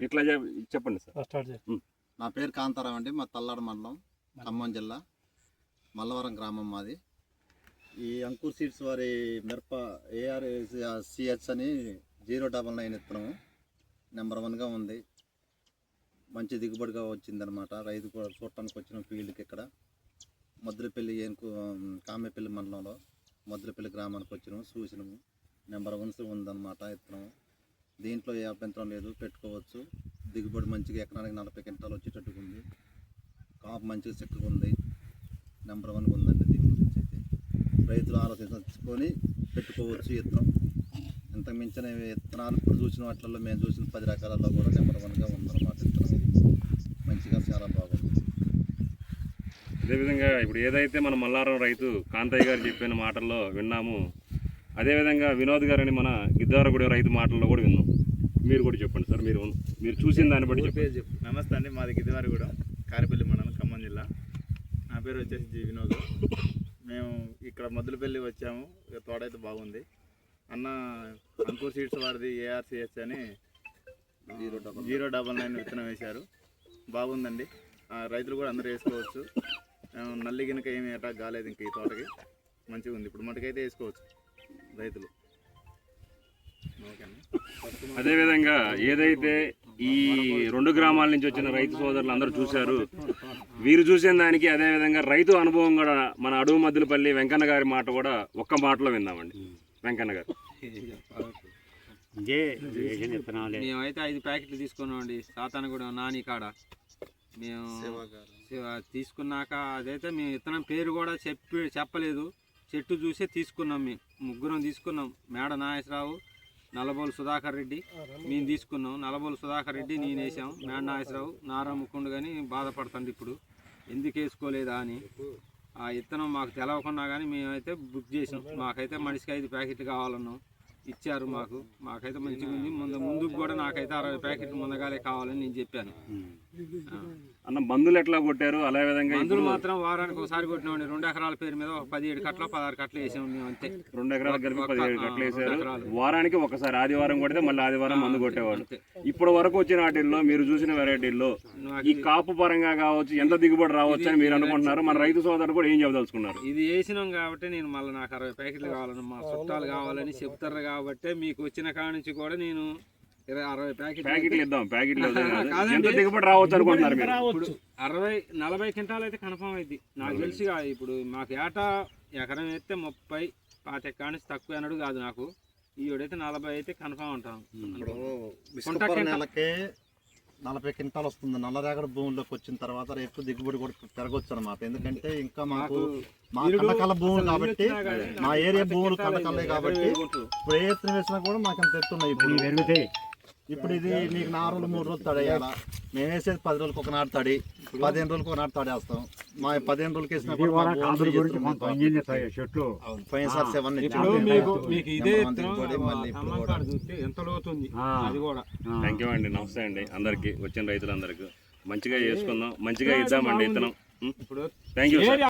ఇట్లా చెప్- చెప్పండి సార్. స్టార్ట్ నా పేరు కాంతారావు అండి మా తల్లాడు మండలం ఖమ్మం జిల్లా మల్లవరం గ్రామం మాది. ఈ అంకుర్ సీడ్స్ వారి మిరప ఏఆర్ సిహెచ్ అని జీరో డబల్ నైన్ ఇత్తనం. నెంబర్ వన్గా ఉంది. మంచి దిగుబడిగా వచ్చిందనమాట రైతు కూడా చూడటానికి వచ్చిన ఫీల్డ్కి ఇక్కడ. మద్దులపల్లి ఏనుకు కామెపల్లి మండలంలో మద్దులపల్లి గ్రామానికి వచ్చినాము చూసినాము. నెంబర్ వన్స్ ఉందన్నమాట ఇత్తనం. దీంట్లో ఏ అభ్యంతరం లేదు పెట్టుకోవచ్చు. దిగుబడి మంచిగా ఎకరానికి నలభై క్వింటాలు వచ్చేటట్టుగా ఉంది. కాపు మంచిగా చెక్కగా ఉంది. నెంబర్ వన్గా ఉందండి దీని గురించి అయితే. రైతులు ఆలోచించుకొని పెట్టుకోవచ్చు విత్తనం. ఇంత మించిన విత్తనాలు ఇప్పుడు చూసిన వాటిల్లో మేము చూసిన పది రకాలలో కూడా నెంబర్ వన్గా ఉందన్నమాట విత్తనం మంచిగా చాలా బాగుంది. అదేవిధంగా ఇప్పుడు ఏదైతే మన మల్లారం రైతు కాంతయ్య గారు చెప్పిన మాటల్లో విన్నాము అదేవిధంగా వినోద్ గారని మన గిద్దవరగూడెం రైతు మాటల్లో కూడా విన్నాం. మీరు కూడా చెప్పండి సార్ మీరు మీరు చూసిన దాన్ని బట్టి చెప్పండి. నమస్తే అండి మాది గిద్దివారి కూడా కారిపల్లి మండలం ఖమ్మం జిల్లా. నా పేరు వచ్చేసి జి వినోద్. మేము ఇక్కడ మద్దులపల్లి వచ్చాము. ఇక తోట అయితే బాగుంది. అన్న అంకుర్ సీడ్స్ వారిది ఏఆర్సిహెచ్ అని zero double zero double nine విత్తనం వేశారు. బాగుందండి. ఆ, రైతులు కూడా అందరూ వేసుకోవచ్చు. నల్లి గినక ఏమి అటాక్ కాలేదు ఇంక ఈ తోటకి. మంచిగా ఉంది ఇప్పుడు మటుకైతే వేసుకోవచ్చు. రైతులు. అదేవిధంగా ఏదైతే ఈ రెండు గ్రామాల నుంచి వచ్చిన రైతు సోదరులు అందరూ చూశారు వీరు చూసిన దానికి అదేవిధంగా రైతు అనుభవం కూడా మన అడుగు మద్దులపల్లి వెంకన్న గారి మాట కూడా ఒక్క మాటలో విందామండి. వెంకన్న గారు. మేమైతే ఐదు ప్యాకెట్లు తీసుకున్నామండి సాతానగూడెం నాని కాడ. మేము తీసుకున్నాక అదైతే మేము విత్తనం పేరు కూడా చెప్పి చెప్పలేదు. చెట్టు చూసే తీసుకున్నాం మేము. ముగ్గురం తీసుకున్నాం. మేడ నాగేశ్వరరావు నల్లబోలు సుధాకర్ రెడ్డి మేము తీసుకున్నాం. నల్లబోలు సుధాకర్ రెడ్డి నేను వేసాం. మేడ నాగేశ్వరరావు నారా ముక్కుండు కానీ బాధపడుతుంది ఇప్పుడు. ఎందుకు వేసుకోలేదా అని. ఆ విత్తనం మాకు తెలవకుండా కానీ మేమైతే బుక్ చేసాం. మాకైతే మనిషికి ఐదు ప్యాకెట్లు కావాలన్నాం. ఇచ్చారు మాకు. మాకైతే మంచిగా ఉంది ముందు ముందుకు కూడా నాకైతే అరవై ప్యాకెట్లు ముందగాలే కావాలని నేను చెప్పాను. అన్న మందులు ఎట్లా కొట్టారు? అదే విధంగా మందులు మాత్రం వారానికి ఒకసారి కొట్టినామండి. రెండు ఎకరాల పేరు మీద ఒక పదిహేడు కట్టలు పదహారు కట్టలు వేసాము మేము అంతే. రెండు ఎకరాల కలిపి పదిహేడు వేశారు ఎకరాలు. వారానికి ఒకసారి ఆదివారం కొడితే మళ్ళీ ఆదివారం మందు కొట్టేవాళ్ళు. అంతే. ఇప్పటి వరకు వచ్చిన వాటిల్లో మీరు చూసిన వెరైటీల్లో ఈ కాపు పరంగా కావచ్చు ఎంత దిగుబడి రావచ్చు అని మీరు అనుకుంటున్నారు? మన రైతు సోదరులు కూడా ఏం చెప్పదలుచుకున్నారు? ఇది వేసినాం కాబట్టి నేను మళ్ళీ నాకు అరవై ప్యాకెట్లు కావాలని మా చుట్టాలు కావాలని చెప్తారు కాబట్టి మీకు వచ్చిన కాడ నుంచి కూడా నేను ఇరవై అరవై ప్యాకెట్లు ప్యాకెట్లు ఇద్దాం ప్యాకెట్లు ఇద్దాం కాదు. కాదండి. ఎంత దిగుబడి రావచ్చు అనుకుంటున్నారు మీరు? ఇప్పుడు అరవై నలభై క్వింటాలు అయితే కన్ఫామ్ అయింది. నాకు తెలిసి కాదు ఇప్పుడు మాకు ఏటా ఎకరం వేస్తే ముప్పై పాతిక కాడ నుంచి తక్కువ అన్నాడు కాదు నాకు. ఈవిడైతే నలభై అయితే కన్ఫామ్ ఉంటాం ఇప్పుడు విష్ణుపురం నెలకే నలభై క్వింటాలు వస్తుంది. నల్లరేగడి భూముల్లోకి వచ్చిన తర్వాత రేపు దిగుబడి కూడా పెరగొచ్చు అనమాట ఎందుకంటే ఇంకా మాకు మా కండకాల భూములు కాబట్టి మా ఏరియా భూములు అయింది, కాబట్టి ఎత్తున వేసినా కూడా మాకు అంత ఎత్తున్నాయి ఇప్పుడు ఇప్పుడు ఇది మీకు నాలుగు రోజులు మూడు రోజులు తడేయాలా మేము వేసేది పది రోజులకు ఒక నాటు తడి పదిహేను రోజులకు ఒక నాటు తడేస్తాం మా పదిహేను రోజులకి వేసినా. చెట్లు. పోయినసారి సెవెన్ థ్యాంక్ యూ అండి నమస్తే అండి అందరికి వచ్చిన రైతులందరికీ. మంచిగా చేసుకుందాం మంచిగా ఇద్దామండి ఇతనం. ఇప్పుడు థ్యాంక్ యూ సార్